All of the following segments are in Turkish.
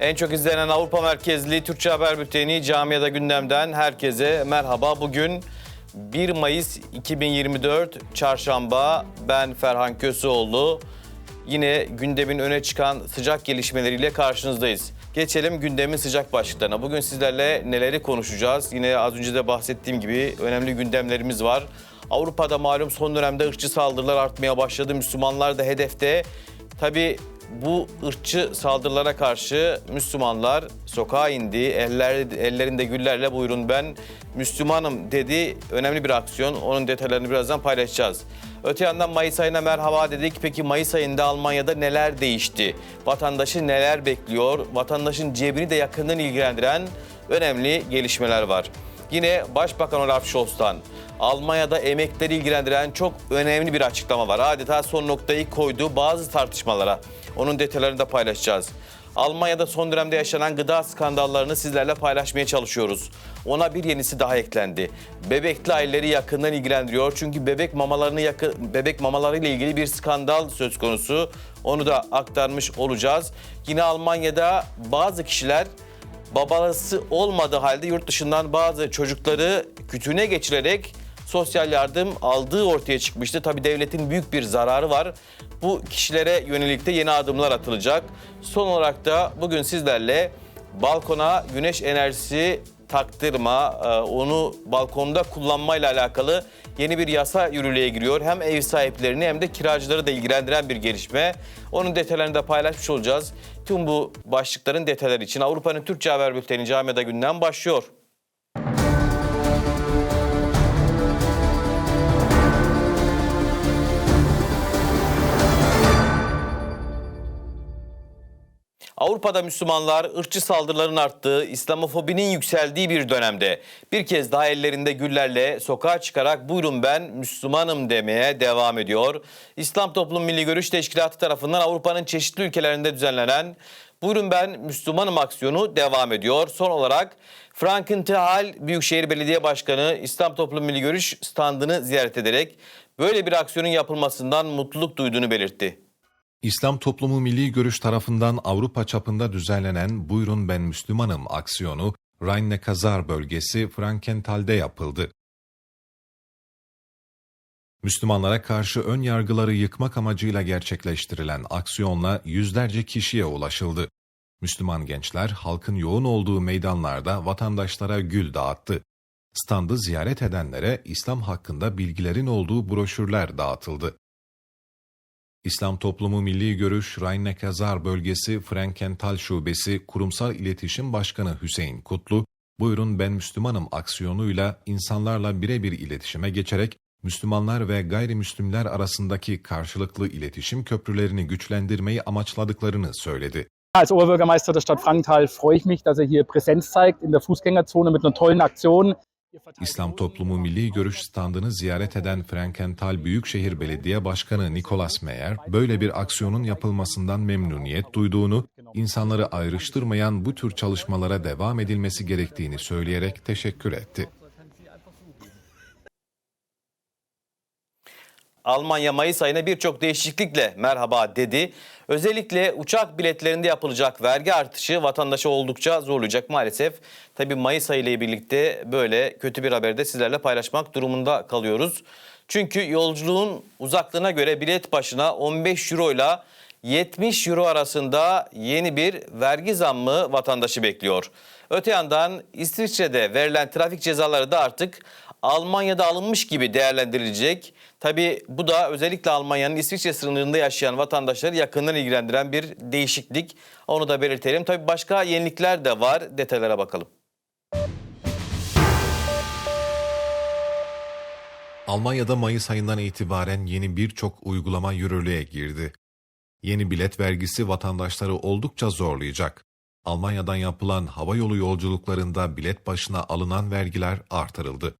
En çok izlenen Avrupa merkezli Türkçe Haber Bülteni Camiada Gündem'den herkese merhaba. Bugün 1 Mayıs 2024 Çarşamba. Ben Ferhan Köseoğlu. Yine gündemin öne çıkan sıcak gelişmeleriyle karşınızdayız. Geçelim gündemin sıcak başlıklarına. Bugün sizlerle neleri konuşacağız? Yine az önce de bahsettiğim gibi önemli gündemlerimiz var. Avrupa'da malum son dönemde ırkçı saldırılar artmaya başladı. Müslümanlar da hedefte. Tabii bu ırkçı saldırılara karşı Müslümanlar sokağa indi. Eller, ellerinde güllerle buyurun ben Müslümanım dedi. Önemli bir aksiyon. Onun detaylarını birazdan paylaşacağız. Öte yandan Mayıs ayına merhaba dedik. Peki Mayıs ayında Almanya'da neler değişti? Vatandaşı neler bekliyor? Vatandaşın cebini de yakından ilgilendiren önemli gelişmeler var. Yine Başbakan Olaf Scholz'tan Almanya'da emekleri ilgilendiren çok önemli bir açıklama var. Adeta son noktayı koydu bazı tartışmalara. Onun detaylarını da paylaşacağız. Almanya'da son dönemde yaşanan gıda skandallarını sizlerle paylaşmaya çalışıyoruz. Ona bir yenisi daha eklendi. Bebekli aileleri yakından ilgilendiriyor. Çünkü bebek mamalarını yakın, bebek mamalarıyla ilgili bir skandal söz konusu. Onu da aktarmış olacağız. Yine Almanya'da bazı kişiler babası olmadığı halde yurt dışından bazı çocukları kütüğüne geçirerek sosyal yardım aldığı ortaya çıkmıştı. Tabii devletin büyük bir zararı var. Bu kişilere yönelik de yeni adımlar atılacak. Son olarak da bugün sizlerle balkona güneş enerjisi taktırma, e, onu balkonda kullanmayla alakalı yeni bir yasa yürürlüğe giriyor. Hem ev sahiplerini hem de kiracıları da ilgilendiren bir gelişme. Onun detaylarını da paylaşmış olacağız. Tüm bu başlıkların detayları için Avrupa'nın Türkçe Haber Bülteni Camiada günden başlıyor. Avrupa'da Müslümanlar ırkçı saldırıların arttığı, İslamofobinin yükseldiği bir dönemde bir kez daha ellerinde güllerle sokağa çıkarak buyurun ben Müslümanım demeye devam ediyor. İslam Toplum Milli Görüş Teşkilatı tarafından Avrupa'nın çeşitli ülkelerinde düzenlenen Buyurun ben Müslümanım aksiyonu devam ediyor. Son olarak Frankenthalь Büyükşehir Belediye Başkanı İslam Toplum Milli Görüş standını ziyaret ederek böyle bir aksiyonun yapılmasından mutluluk duyduğunu belirtti. İslam Toplumu Milli Görüş tarafından Avrupa çapında düzenlenen Buyurun Ben Müslümanım aksiyonu Rhein-Neckar bölgesi Frankenthal'de yapıldı. Müslümanlara karşı ön yargıları yıkmak amacıyla gerçekleştirilen aksiyonla yüzlerce kişiye ulaşıldı. Müslüman gençler halkın yoğun olduğu meydanlarda vatandaşlara gül dağıttı. Standı ziyaret edenlere İslam hakkında bilgilerin olduğu broşürler dağıtıldı. İslam Toplumu Milli Görüş Rhein-Neckar bölgesi Frankenthal Şubesi Kurumsal İletişim Başkanı Hüseyin Kutlu, Buyurun Ben Müslümanım aksiyonuyla insanlarla birebir iletişime geçerek Müslümanlar ve gayrimüslimler arasındaki karşılıklı iletişim köprülerini güçlendirmeyi amaçladıklarını söyledi. Als Oberbürgermeister der Stadt Frankenthal freue ich mich, dass er hier Präsenz zeigt in der Fußgängerzone mit einer tollen Aktion. İslam Toplumu Milli Görüş standını ziyaret eden Frankenthal Büyükşehir Belediye Başkanı Nicolas Meyer, böyle bir aksiyonun yapılmasından memnuniyet duyduğunu, insanları ayrıştırmayan bu tür çalışmalara devam edilmesi gerektiğini söyleyerek teşekkür etti. Almanya Mayıs ayına birçok değişiklikle merhaba dedi. Özellikle uçak biletlerinde yapılacak vergi artışı vatandaşı oldukça zorlayacak maalesef. Tabii Mayıs ayı ile birlikte böyle kötü bir haberi de sizlerle paylaşmak durumunda kalıyoruz. Çünkü yolculuğun uzaklığına göre bilet başına 15 euro ile 70 euro arasında yeni bir vergi zammı vatandaşı bekliyor. Öte yandan İsviçre'de verilen trafik cezaları da artık Almanya'da alınmış gibi değerlendirilecek. Tabi bu da özellikle Almanya'nın İsviçre sınırında yaşayan vatandaşları yakından ilgilendiren bir değişiklik. Onu da belirtelim. Tabi başka yenilikler de var. Detaylara bakalım. Almanya'da Mayıs ayından itibaren yeni birçok uygulama yürürlüğe girdi. Yeni bilet vergisi vatandaşları oldukça zorlayacak. Almanya'dan yapılan havayolu yolculuklarında bilet başına alınan vergiler artırıldı.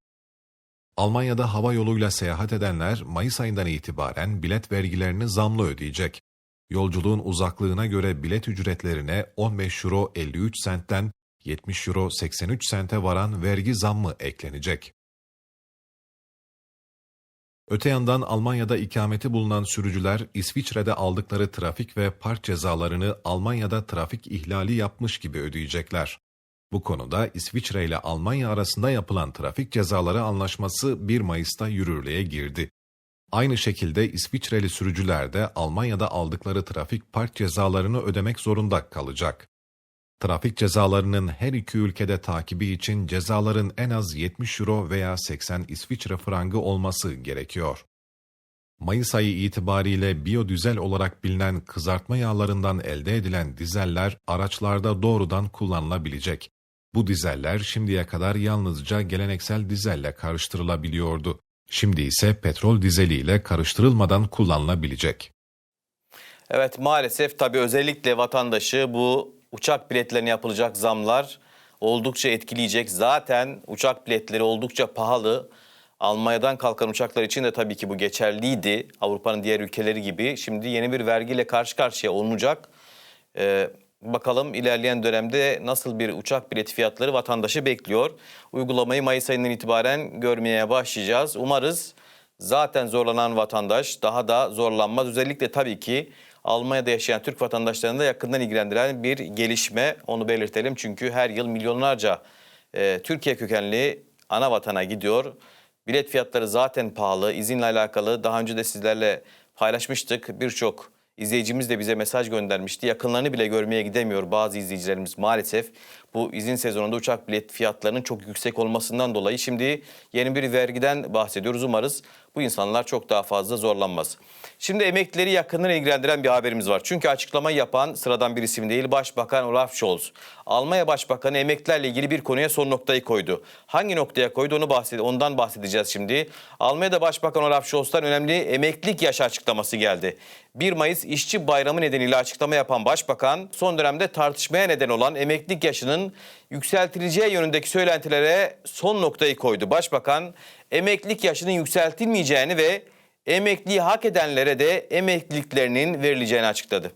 Almanya'da hava yoluyla seyahat edenler Mayıs ayından itibaren bilet vergilerini zamlı ödeyecek. Yolculuğun uzaklığına göre bilet ücretlerine 15 euro 53 sentten 70 euro 83 sente varan vergi zammı eklenecek. Öte yandan Almanya'da ikameti bulunan sürücüler İsviçre'de aldıkları trafik ve park cezalarını Almanya'da trafik ihlali yapmış gibi ödeyecekler. Bu konuda İsviçre ile Almanya arasında yapılan trafik cezaları anlaşması 1 Mayıs'ta yürürlüğe girdi. Aynı şekilde İsviçreli sürücüler de Almanya'da aldıkları trafik park cezalarını ödemek zorunda kalacak. Trafik cezalarının her iki ülkede takibi için cezaların en az 70 euro veya 80 İsviçre frangı olması gerekiyor. Mayıs ayı itibariyle biyodüzel olarak bilinen kızartma yağlarından elde edilen dizeller araçlarda doğrudan kullanılabilecek. Bu dizeller şimdiye kadar yalnızca geleneksel dizelle karıştırılabiliyordu. Şimdi ise petrol dizeliyle karıştırılmadan kullanılabilecek. Evet maalesef tabii özellikle vatandaşı bu uçak biletlerine yapılacak zamlar oldukça etkileyecek. Zaten uçak biletleri oldukça pahalı. Almanya'dan kalkan uçaklar için de tabii ki bu geçerliydi. Avrupa'nın diğer ülkeleri gibi. Şimdi yeni bir vergiyle karşı karşıya olunacak. Ee, bakalım ilerleyen dönemde nasıl bir uçak bileti fiyatları vatandaşı bekliyor. Uygulamayı Mayıs ayından itibaren görmeye başlayacağız. Umarız zaten zorlanan vatandaş daha da zorlanmaz. Özellikle tabii ki Almanya'da yaşayan Türk vatandaşlarını da yakından ilgilendiren bir gelişme. Onu belirtelim çünkü her yıl milyonlarca e, Türkiye kökenli ana vatana gidiyor. Bilet fiyatları zaten pahalı. İzinle alakalı daha önce de sizlerle paylaşmıştık. Birçok izleyicimiz de bize mesaj göndermişti. Yakınlarını bile görmeye gidemiyor bazı izleyicilerimiz maalesef. Bu izin sezonunda uçak bilet fiyatlarının çok yüksek olmasından dolayı şimdi yeni bir vergiden bahsediyoruz. Umarız bu insanlar çok daha fazla zorlanmaz. Şimdi emeklileri yakından ilgilendiren bir haberimiz var. Çünkü açıklamayı yapan sıradan bir isim değil Başbakan Olaf Scholz. Almanya Başbakanı emeklilerle ilgili bir konuya son noktayı koydu. Hangi noktaya koydu onu bahsede ondan bahsedeceğiz şimdi. Almanya'da Başbakan Olaf Scholz'tan önemli emeklilik yaşı açıklaması geldi. 1 Mayıs İşçi Bayramı nedeniyle açıklama yapan Başbakan son dönemde tartışmaya neden olan emeklilik yaşının yükseltileceği yönündeki söylentilere son noktayı koydu. Başbakan emeklilik yaşının yükseltilmeyeceğini ve emekliyi hak edenlere de emekliliklerinin verileceğini açıkladı.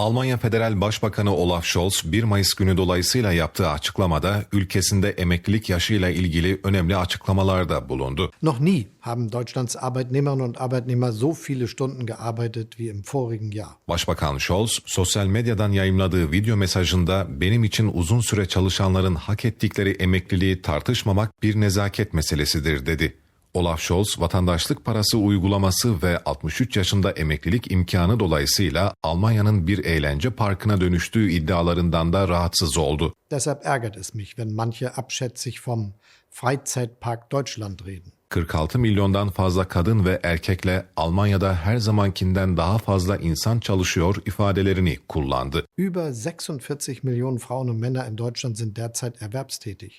Almanya Federal Başbakanı Olaf Scholz 1 Mayıs günü dolayısıyla yaptığı açıklamada ülkesinde emeklilik yaşıyla ilgili önemli açıklamalarda bulundu. Noch nie haben Deutschlands Arbeitnehmerinnen und Arbeitnehmer so viele Stunden gearbeitet wie im vorigen Jahr. Başbakan Scholz, sosyal medyadan yayımladığı video mesajında benim için uzun süre çalışanların hak ettikleri emekliliği tartışmamak bir nezaket meselesidir dedi. Olaf Scholz, vatandaşlık parası uygulaması ve 63 yaşında emeklilik imkanı dolayısıyla Almanya'nın bir eğlence parkına dönüştüğü iddialarından da rahatsız oldu. Deshalb ärgert es mich, wenn manche abschätzig vom Freizeitpark Deutschland reden. 46 milyondan fazla kadın ve erkekle Almanya'da her zamankinden daha fazla insan çalışıyor ifadelerini kullandı. Über 46 Millionen Frauen und Männer in Deutschland sind derzeit erwerbstätig.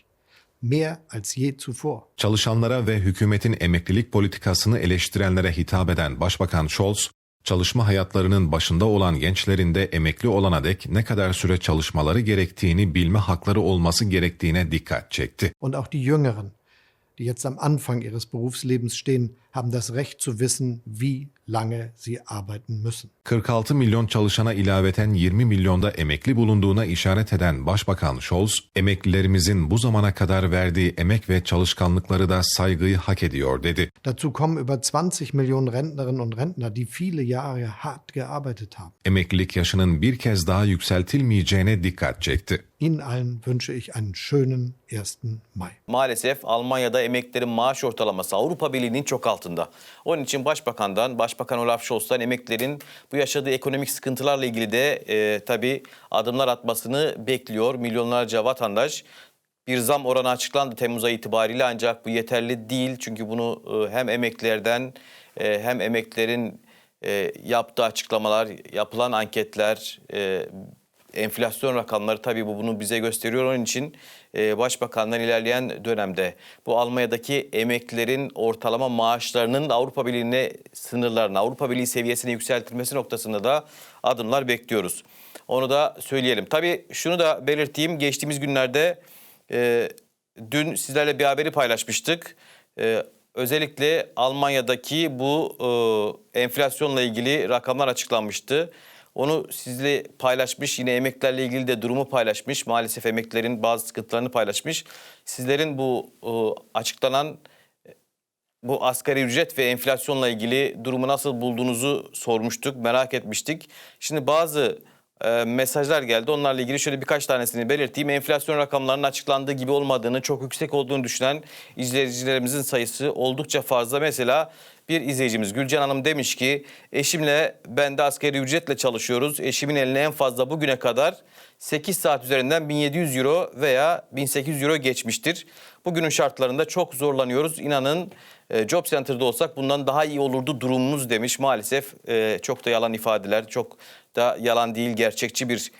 Mehr als je zuvor. Çalışanlara ve hükümetin emeklilik politikasını eleştirenlere hitap eden Başbakan Scholz, çalışma hayatlarının başında olan gençlerin de emekli olana dek ne kadar süre çalışmaları gerektiğini bilme hakları olması gerektiğine dikkat çekti. Und auch die Jüngeren, die jetzt am Anfang ihres Berufslebens stehen, haben das Recht zu wissen, wie lange sie arbeiten müssen. 46 milyon çalışana ilaveten 20 milyonda emekli bulunduğuna işaret eden Başbakan Scholz, emeklilerimizin bu zamana kadar verdiği emek ve çalışkanlıkları da saygıyı hak ediyor dedi. Dazu kommen über 20 Millionen Rentnerinnen und Rentner, die viele Jahre hart gearbeitet haben. Emeklilik yaşının bir kez daha yükseltilmeyeceğine dikkat çekti. Ihnen allen wünsche ich einen schönen 1. Mai. Maalesef Almanya'da emeklilerin maaş ortalaması Avrupa Birliği'nin çok altında. Onun için Başbakan'dan, Başbakan Olaf Scholz'tan emeklilerin bu yaşadığı ekonomik sıkıntılarla ilgili de e, tabii adımlar atmasını bekliyor milyonlarca vatandaş. Bir zam oranı açıklandı Temmuz ayı itibariyle ancak bu yeterli değil. Çünkü bunu e, hem emeklilerden e, hem emeklilerin e, yaptığı açıklamalar, yapılan anketler, enflasyon rakamları tabii bu bunu bize gösteriyor. Onun için e, ilerleyen dönemde bu Almanya'daki emeklilerin ortalama maaşlarının Avrupa Birliği'ne sınırlarına, Avrupa Birliği seviyesine yükseltilmesi noktasında da adımlar bekliyoruz. Onu da söyleyelim. Tabii şunu da belirteyim. Geçtiğimiz günlerde e, dün sizlerle bir haberi paylaşmıştık. E, özellikle Almanya'daki bu e, enflasyonla ilgili rakamlar açıklanmıştı. Onu sizle paylaşmış. Yine emeklilerle ilgili de durumu paylaşmış. Maalesef emeklilerin bazı sıkıntılarını paylaşmış. Sizlerin bu e, açıklanan bu asgari ücret ve enflasyonla ilgili durumu nasıl bulduğunuzu sormuştuk, merak etmiştik. Şimdi bazı e, mesajlar geldi. Onlarla ilgili şöyle birkaç tanesini belirteyim. Enflasyon rakamlarının açıklandığı gibi olmadığını, çok yüksek olduğunu düşünen izleyicilerimizin sayısı oldukça fazla. Mesela bir izleyicimiz Gülcan Hanım demiş ki eşimle ben de asgari ücretle çalışıyoruz. Eşimin eline en fazla bugüne kadar 8 saat üzerinden 1700 euro veya 1800 euro geçmiştir. Bugünün şartlarında çok zorlanıyoruz. İnanın e, Job Center'da olsak bundan daha iyi olurdu durumumuz demiş. Maalesef e, çok da yalan ifadeler, çok da yalan değil gerçekçi bir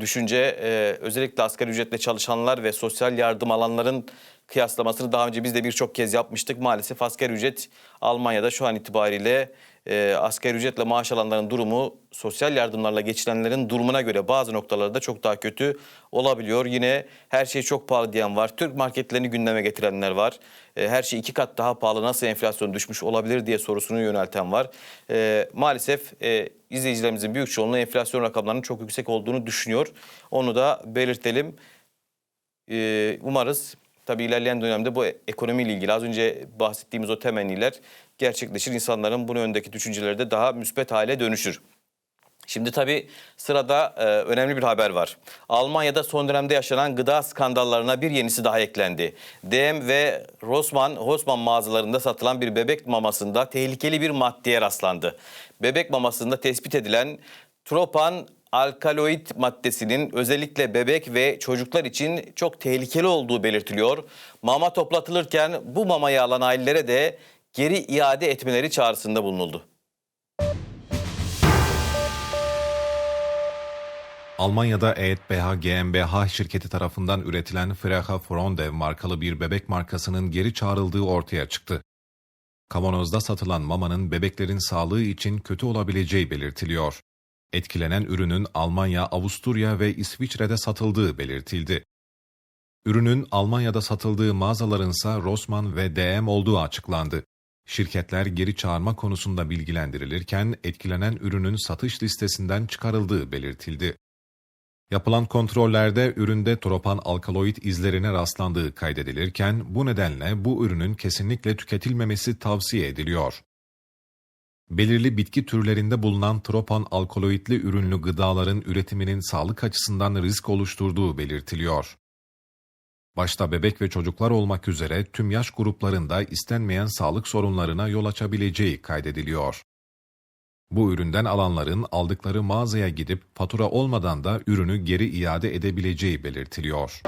düşünce. E, özellikle asgari ücretle çalışanlar ve sosyal yardım alanların kıyaslamasını daha önce biz de birçok kez yapmıştık. Maalesef asgari ücret Almanya'da şu an itibariyle e, asgari ücretle maaş alanların durumu sosyal yardımlarla geçinenlerin durumuna göre bazı noktalarda çok daha kötü olabiliyor. Yine her şey çok pahalı diyen var. Türk marketlerini gündeme getirenler var. E, her şey iki kat daha pahalı nasıl enflasyon düşmüş olabilir diye sorusunu yönelten var. E, maalesef e, izleyicilerimizin büyük çoğunluğu enflasyon rakamlarının çok yüksek olduğunu düşünüyor. Onu da belirtelim. E, umarız tabii ilerleyen dönemde bu ekonomiyle ilgili az önce bahsettiğimiz o temenniler gerçekleşir. İnsanların bunu öndeki düşünceleri de daha müspet hale dönüşür. Şimdi tabii sırada e, önemli bir haber var. Almanya'da son dönemde yaşanan gıda skandallarına bir yenisi daha eklendi. DM ve Rossmann, Rossmann mağazalarında satılan bir bebek mamasında tehlikeli bir maddeye rastlandı. Bebek mamasında tespit edilen tropan alkaloid maddesinin özellikle bebek ve çocuklar için çok tehlikeli olduğu belirtiliyor. Mama toplatılırken bu mamayı alan ailelere de geri iade etmeleri çağrısında bulunuldu. Almanya'da EETBH GmbH şirketi tarafından üretilen Frecha Frondev markalı bir bebek markasının geri çağrıldığı ortaya çıktı. Kavanozda satılan mamanın bebeklerin sağlığı için kötü olabileceği belirtiliyor. Etkilenen ürünün Almanya, Avusturya ve İsviçre'de satıldığı belirtildi. Ürünün Almanya'da satıldığı mağazalarınsa Rossmann ve DM olduğu açıklandı. Şirketler geri çağırma konusunda bilgilendirilirken etkilenen ürünün satış listesinden çıkarıldığı belirtildi. Yapılan kontrollerde üründe tropan alkaloid izlerine rastlandığı kaydedilirken bu nedenle bu ürünün kesinlikle tüketilmemesi tavsiye ediliyor. Belirli bitki türlerinde bulunan tropan alkaloidli ürünlü gıdaların üretiminin sağlık açısından risk oluşturduğu belirtiliyor. Başta bebek ve çocuklar olmak üzere tüm yaş gruplarında istenmeyen sağlık sorunlarına yol açabileceği kaydediliyor. Bu üründen alanların aldıkları mağazaya gidip fatura olmadan da ürünü geri iade edebileceği belirtiliyor.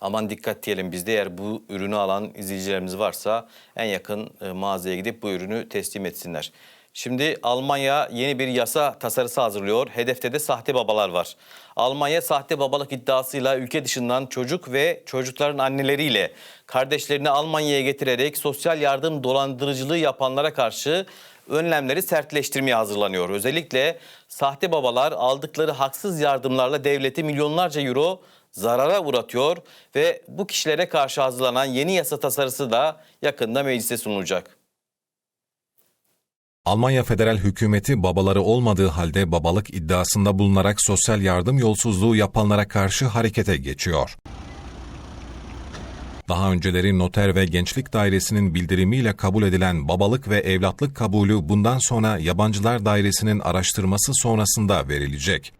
Aman dikkat diyelim bizde eğer bu ürünü alan izleyicilerimiz varsa en yakın e, mağazaya gidip bu ürünü teslim etsinler. Şimdi Almanya yeni bir yasa tasarısı hazırlıyor. Hedefte de sahte babalar var. Almanya sahte babalık iddiasıyla ülke dışından çocuk ve çocukların anneleriyle kardeşlerini Almanya'ya getirerek sosyal yardım dolandırıcılığı yapanlara karşı önlemleri sertleştirmeye hazırlanıyor. Özellikle sahte babalar aldıkları haksız yardımlarla devleti milyonlarca euro zarara uğratıyor ve bu kişilere karşı hazırlanan yeni yasa tasarısı da yakında meclise sunulacak. Almanya federal hükümeti babaları olmadığı halde babalık iddiasında bulunarak sosyal yardım yolsuzluğu yapanlara karşı harekete geçiyor. Daha önceleri noter ve gençlik dairesinin bildirimiyle kabul edilen babalık ve evlatlık kabulü bundan sonra yabancılar dairesinin araştırması sonrasında verilecek.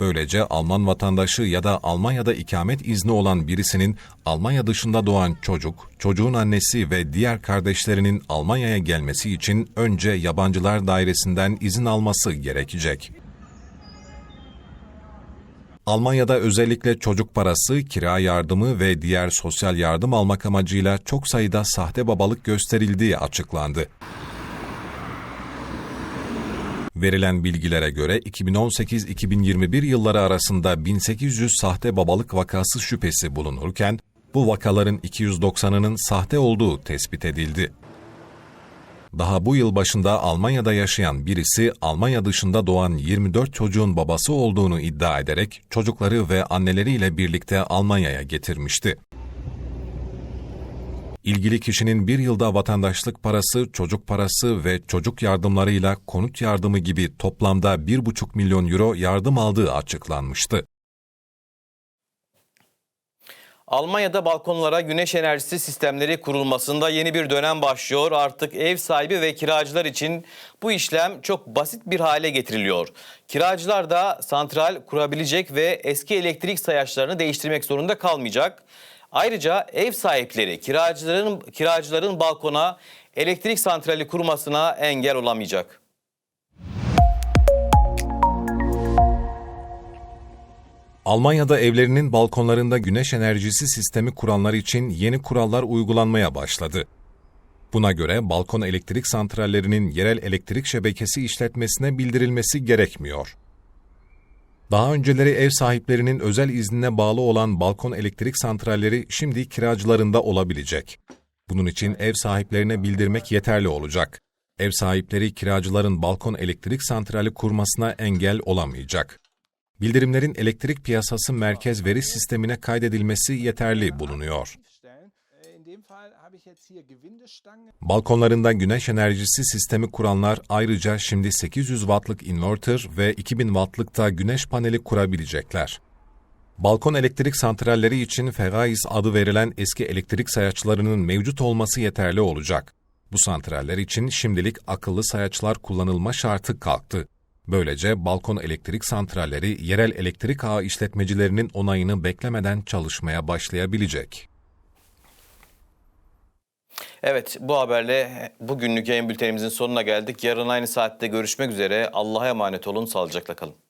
Böylece Alman vatandaşı ya da Almanya'da ikamet izni olan birisinin Almanya dışında doğan çocuk, çocuğun annesi ve diğer kardeşlerinin Almanya'ya gelmesi için önce yabancılar dairesinden izin alması gerekecek. Almanya'da özellikle çocuk parası, kira yardımı ve diğer sosyal yardım almak amacıyla çok sayıda sahte babalık gösterildiği açıklandı. Verilen bilgilere göre 2018-2021 yılları arasında 1800 sahte babalık vakası şüphesi bulunurken, bu vakaların 290'ının sahte olduğu tespit edildi. Daha bu yıl başında Almanya'da yaşayan birisi Almanya dışında doğan 24 çocuğun babası olduğunu iddia ederek çocukları ve anneleriyle birlikte Almanya'ya getirmişti. İlgili kişinin bir yılda vatandaşlık parası, çocuk parası ve çocuk yardımlarıyla konut yardımı gibi toplamda 1,5 milyon euro yardım aldığı açıklanmıştı. Almanya'da balkonlara güneş enerjisi sistemleri kurulmasında yeni bir dönem başlıyor. Artık ev sahibi ve kiracılar için bu işlem çok basit bir hale getiriliyor. Kiracılar da santral kurabilecek ve eski elektrik sayaçlarını değiştirmek zorunda kalmayacak. Ayrıca ev sahipleri kiracıların kiracıların balkona elektrik santrali kurmasına engel olamayacak. Almanya'da evlerinin balkonlarında güneş enerjisi sistemi kuranlar için yeni kurallar uygulanmaya başladı. Buna göre balkon elektrik santrallerinin yerel elektrik şebekesi işletmesine bildirilmesi gerekmiyor. Daha önceleri ev sahiplerinin özel iznine bağlı olan balkon elektrik santralleri şimdi kiracılarında olabilecek. Bunun için ev sahiplerine bildirmek yeterli olacak. Ev sahipleri kiracıların balkon elektrik santrali kurmasına engel olamayacak. Bildirimlerin elektrik piyasası merkez veri sistemine kaydedilmesi yeterli bulunuyor. In dem Fall habe ich jetzt hier Gewindestangen. Balkonlarında güneş enerjisi sistemi kuranlar ayrıca şimdi 800 wattlık inverter ve 2000 wattlık da güneş paneli kurabilecekler. Balkon elektrik santralleri için Ferraiz adı verilen eski elektrik sayaçlarının mevcut olması yeterli olacak. Bu santraller için şimdilik akıllı sayaçlar kullanılma şartı kalktı. Böylece balkon elektrik santralleri yerel elektrik ağı işletmecilerinin onayını beklemeden çalışmaya başlayabilecek. Evet bu haberle bugünlük yayın bültenimizin sonuna geldik. Yarın aynı saatte görüşmek üzere. Allah'a emanet olun. Sağlıcakla kalın.